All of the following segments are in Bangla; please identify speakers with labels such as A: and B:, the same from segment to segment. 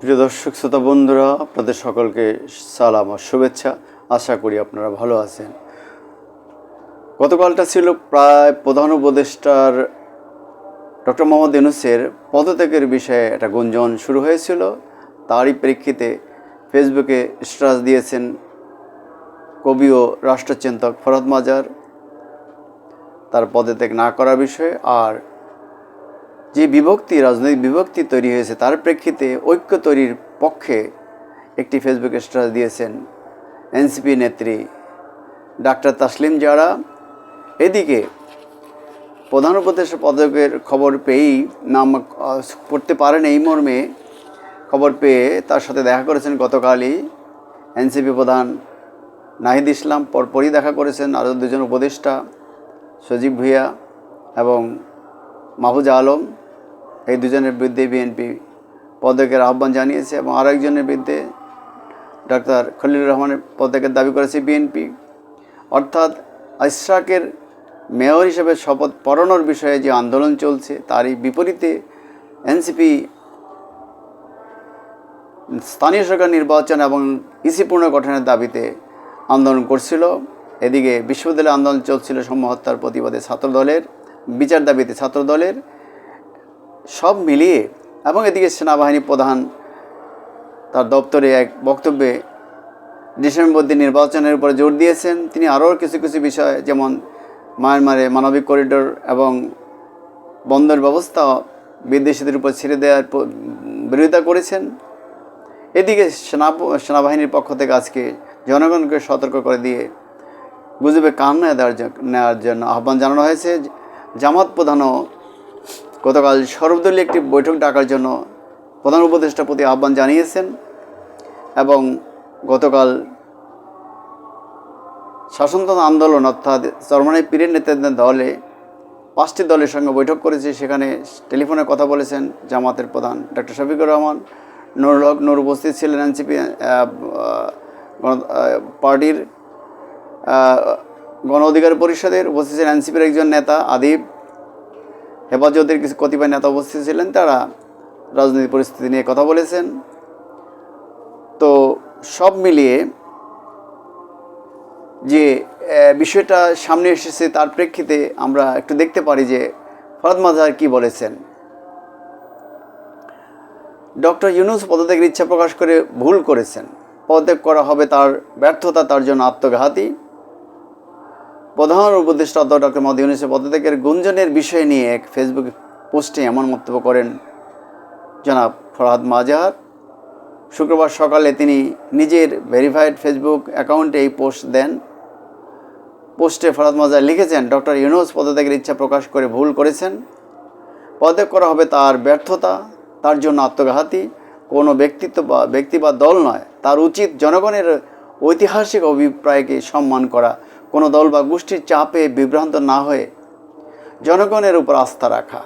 A: প্রিয় দর্শক, শ্রোতা বন্ধুরা, আপনাদের সকলকে সালাম ও শুভেচ্ছা। আশা করি আপনারা ভালো আছেন। গতকালটা ছিল প্রায় প্রধান উপদেষ্টার ডক্টর মোহাম্মদ ইউনুসের পদত্যাগের বিষয়ে একটা গুঞ্জন শুরু হয়েছিল। তারই প্রেক্ষিতে ফেসবুকে স্ট্যাটাস দিয়েছেন কবি ও রাষ্ট্রচিন্তক ফরহাদ মাজার। তার পদত্যাগ না করার বিষয়ে আর যে বিভক্তি, রাজনৈতিক বিভক্তি তৈরি হয়েছে, তার প্রেক্ষিতে ঐক্য তৈরির পক্ষে একটি ফেসবুক স্ট্যাটাস দিয়েছেন এনসিপি নেত্রী ডাক্তার তাসলিম জারা। এদিকে প্রধান উপদেষ্টা পদকের খবর পেয়েই নাম করতে পারেন এই মর্মে। খবর পেয়ে তার সাথে দেখা করেছেন গতকালই এনসিপি প্রধান নাহিদ ইসলাম, পরপরই দেখা করেছেন আরও দুজন উপদেষ্টা সজীব ভুইয়া এবং মাহফুজা আলম। এই দুজনের বিরুদ্ধে বিএনপি পদত্যাগের আহ্বান জানিয়েছে এবং আরেকজনের বিরুদ্ধে ডাক্তার খলিলুর রহমানের পদত্যাগের দাবি করেছে বিএনপি। অর্থাৎ ইশরাকের মেয়র হিসেবে শপথ পড়ানোর বিষয়ে যে আন্দোলন চলছে, তারই বিপরীতে এনসিপি স্থানীয় সরকার নির্বাচন এবং ইসি পুনর্গঠনের দাবিতে আন্দোলন করছিল। এদিকে বিশ্ববিদ্যালয় আন্দোলন চলছিল সমহত্যার প্রতিবাদে ছাত্রদলের, বিচার দাবিতে ছাত্রদলের সব মিলিয়ে এবং এদিকে সেনাবাহিনী প্রধান তার দপ্তরে এক বক্তব্যে ডিসেম্বর দিন নির্বাচনের উপরে জোর দিয়েছেন। তিনি আরও কিছু কিছু বিষয় যেমন মায়ানমারে মানবিক করিডোর এবং বন্দর ব্যবস্থা বিদেশিদের উপর ছেড়ে দেওয়ার বিরোধিতা করেছেন। এদিকে সেনা সেনাবাহিনীর পক্ষ থেকে আজকে জনগণকে সতর্ক করে দিয়ে গুজবে কান না দেওয়ার নেওয়ার জন্য আহ্বান জানানো হয়েছে। জামাত প্রধানও গতকাল সর্বদলীয় একটি বৈঠক ডাকার জন্য প্রধান উপদেষ্টার প্রতি আহ্বান জানিয়েছেন এবং গতকাল শাসনতন্ত্র আন্দোলন অর্থাৎ চরমানের পীরের নেতৃত্বের দলে, পাঁচটি দলের সঙ্গে বৈঠক করেছে। সেখানে টেলিফোনে কথা বলেছেন জামাতের প্রধান ডক্টর শফিকুর রহমান, নুরুল হক, নূর উপস্থিত ছিলেন এনসিপি পার্টির গণ অধিকার পরিষদের। উপস্থিত ছিলেন এনসিপির একজন নেতা, আদিব হেফাজতের কিছু কতিপয় নেতা উপস্থিত ছিলেন, তারা রাজনৈতিক পরিস্থিতি নিয়ে কথা বলেছেন। তো সব মিলিয়ে যে বিষয়টা সামনে এসেছে, তার প্রেক্ষিতে আমরা একটু দেখতে পারি যে ফরদ মাজার কি বলেছেন। ডক্টর ইউনুস পদত্যাগের ইচ্ছা প্রকাশ করে ভুল করেছেন। পদত্যাগ করা হবে তার ব্যর্থতা, তার জন্য আত্মঘাতী। প্রধান উপদেষ্টা ডক্টর মোদী ইউনুসের পদত্যাগের গুঞ্জনের বিষয় নিয়ে এক ফেসবুক পোস্টে এমন মন্তব্য করেন জনাব ফরহাদ মাজার। শুক্রবার সকালে তিনি নিজের ভেরিফাইড ফেসবুক অ্যাকাউন্টে এই পোস্ট দেন। পোস্টে ফরহাদ মাজার লিখেছেন, ডক্টর ইউনুস পদত্যাগের ইচ্ছা প্রকাশ করে ভুল করেছেন। পদত্যাগ করা হবে তার ব্যর্থতা, তার জন্য আত্মঘাতী। কোনো ব্যক্তিত্ব বা ব্যক্তি বা দল নয়, তার উচিত জনগণের ঐতিহাসিক অভিপ্রায়কে সম্মান করা। কোনো দল বা গোষ্ঠীর চাপে বিভ্রান্ত না হয়ে জনগণের উপর আস্থা রাখা।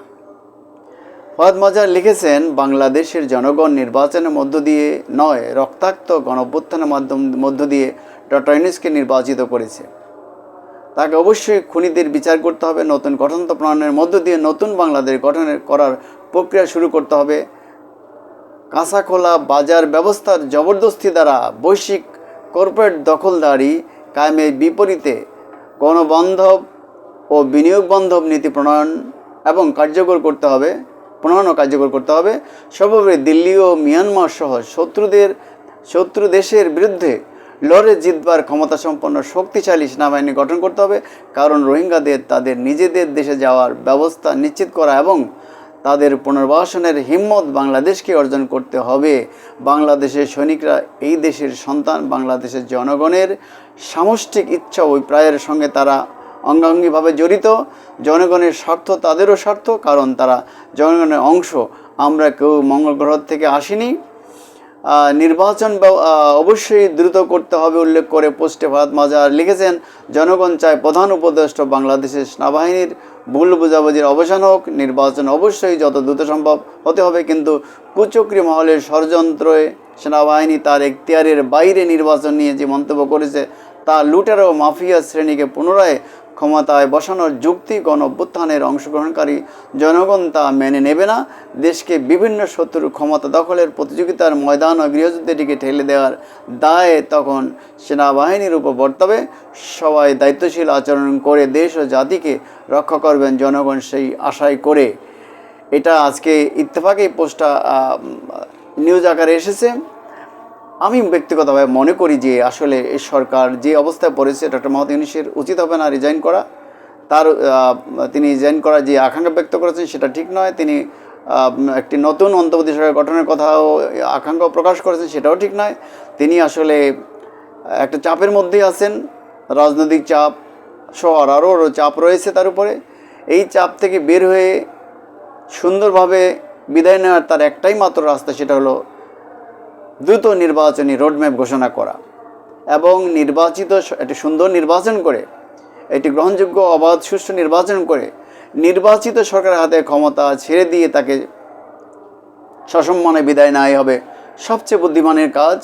A: ফয়াদ মাজার লিখেছেন, বাংলাদেশের জনগণ নির্বাচনের মধ্য দিয়ে নয়, রক্তাক্ত গণঅভ্যুত্থানের মাধ্যম, মধ্য দিয়ে ডক্টর ইউনুসকে নির্বাচিত করেছে। তাকে অবশ্যই খুনিদের বিচার করতে হবে, নতুন গঠনতন্ত্র প্রণয়নের মধ্য দিয়ে নতুন বাংলাদেশ গঠনের করার প্রক্রিয়া শুরু করতে হবে। কাঁচা খোলা বাজার ব্যবস্থার জবরদস্তি দ্বারা বৈশ্বিক কর্পোরেট দখলদারি কায়েমের বিপরীতে গণবান্ধব ও বিনিয়োগ বান্ধব নীতি প্রণয়ন এবং কার্যকর করতে হবে, প্রণয়ন ও কার্যকর করতে হবে। সর্বোপরি দিল্লি ও মিয়ানমার সহ শত্রুদের, শত্রু দেশের বিরুদ্ধে লড়ে জিতবার ক্ষমতা সম্পন্ন শক্তিশালী সেনাবাহিনী গঠন করতে হবে। কারণ রোহিঙ্গাদের, তাদের নিজেদের দেশে যাওয়ার ব্যবস্থা নিশ্চিত করা এবং তাদের পুনর্বাসনের হিম্মত বাংলাদেশকে অর্জন করতে হবে। বাংলাদেশের সৈনিকরা এই দেশের সন্তান, বাংলাদেশের জনগণের সামষ্টিক ইচ্ছা ওই প্রায়ের সঙ্গে তারা অঙ্গাঙ্গিভাবে জড়িত। জনগণের স্বার্থ তাদেরও স্বার্থ, কারণ তারা জনগণের অংশ। আমরা কেউ মঙ্গল গ্রহ থেকে আসিনি। নির্বাচন অবশ্যই দ্রুত করতে হবে উল্লেখ করে পোস্টে ভারত মাজার লিখেছেন, জনগণ চায় প্রধান উপদেষ্টা বাংলাদেশের সেনাবাহিনীর ভুল বোঝাবুঝির অবসান হোক। নির্বাচন অবশ্যই যত দ্রুত সম্ভব হতে হবে, কিন্তু কুচক্রি মহলের ষড়যন্ত্রে সেনাবাহিনী তার এখতিয়ারের বাইরে নির্বাচন নিয়ে যে মন্তব্য করেছে তা লুটের মাফিয়া শ্রেণীকে পুনরায় ক্ষমতায় বসানোর যুক্তি গণ অভ্যুত্থানের অংশগ্রহণকারী জনগণ তা মেনে নেবে না। দেশকে বিভিন্ন শত্রুর ক্ষমতা দখলের প্রতিযোগিতার ময়দান ও গৃহযুদ্ধটিকে ঠেলে দেওয়ার দায়ে তখন সেনাবাহিনীর উপর বর্তাবে। সবাই দায়িত্বশীল আচরণ করে দেশ ও জাতিকে রক্ষা করবেন জনগণ সেই আশায় করে। এটা আজকে ইত্তেফাকে এই পোস্টটা নিউজ আকারে এসেছে। আমি ব্যক্তিগতভাবে মনে করি যে আসলে এই সরকার যে অবস্থায় পড়েছে ডক্টর মোহাম্মদ ইউনিসের উচিত হবে না রিজাইন করা। তার তিনি রিজাইন করার যে আকাঙ্ক্ষা ব্যক্ত করেছেন সেটা ঠিক নয়। তিনি একটি নতুন অন্তর্বর্তী সরকার গঠনের কথাও আকাঙ্ক্ষা প্রকাশ করেছেন সেটাও ঠিক নয়। তিনি আসলে একটা চাপের মধ্যেই আছেন। রাজনৈতিক চাপ সহ আরও চাপ রয়েছে তার উপরে। এই চাপ থেকে বের হয়ে সুন্দরভাবে বিদায় নেওয়ার তার একটাই মাত্র রাস্তা সেটা হলো দ্রুত নির্বাচনী রোডম্যাপ ঘোষণা করা এবং নির্বাচিত একটি সুন্দর নির্বাচন করে, একটি গ্রহণযোগ্য অবাধ সুষ্ঠু নির্বাচন করে নির্বাচিত সরকারের হাতে ক্ষমতা ছেড়ে দিয়ে তাকে সসম্মানে বিদায় নেওয়াই হবে সবচেয়ে বুদ্ধিমানের কাজ।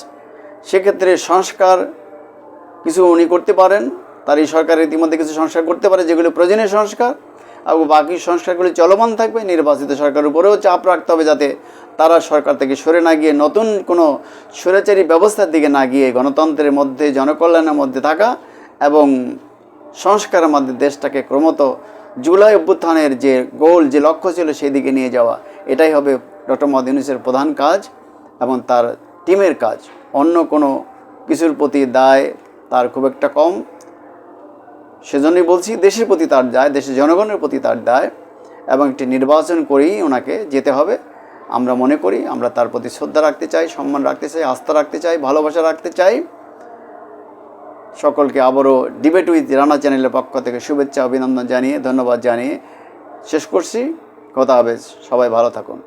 A: সেক্ষেত্রে সংস্কার কিছু উনি করতে পারেন, তার এই সরকার ইতিমধ্যে কিছু সংস্কার করতে পারে, যেগুলো প্রয়োজনীয় সংস্কার। এবং বাকি সংস্কারগুলি চলমান থাকবে, নির্বাচিত সরকারের উপরেও চাপ রাখতে হবে যাতে তারা সরকার থেকে সরে না গিয়ে নতুন কোনো স্বৈরাচারী ব্যবস্থার দিকে না গিয়ে গণতন্ত্রের মধ্যে, জনকল্যাণের মধ্যে থাকা এবং সংস্কারের মধ্যে দেশটাকে ক্রমত জুলাই অভ্যুত্থানের যে গোল, যে লক্ষ্য ছিল সেই দিকে নিয়ে যাওয়া। এটাই হবে ডক্টর মোহাম্মদ ইউনুসের প্রধান কাজ এবং তার টিমের কাজ। অন্য কোনো কিছুর প্রতি দায় তার খুব একটা কম। সেজন্যই বলছি, দেশের প্রতি তার দায়, দেশের জনগণের প্রতি তার দায় এবং একটি নির্বাচন করেই ওনাকে যেতে হবে। আমরা মনে করি, আমরা তার প্রতি শ্রদ্ধা রাখতে চাই, সম্মান রাখতে চাই, আস্থা রাখতে চাই, ভালোবাসা রাখতে চাই। সকলকে আবারও ডিবেট উইথ রানা চ্যানেলের পক্ষ থেকে শুভেচ্ছা, অভিনন্দন জানিয়ে, ধন্যবাদ জানিয়ে শেষ করছি। কথা হবে সবাই ভালো থাকুন।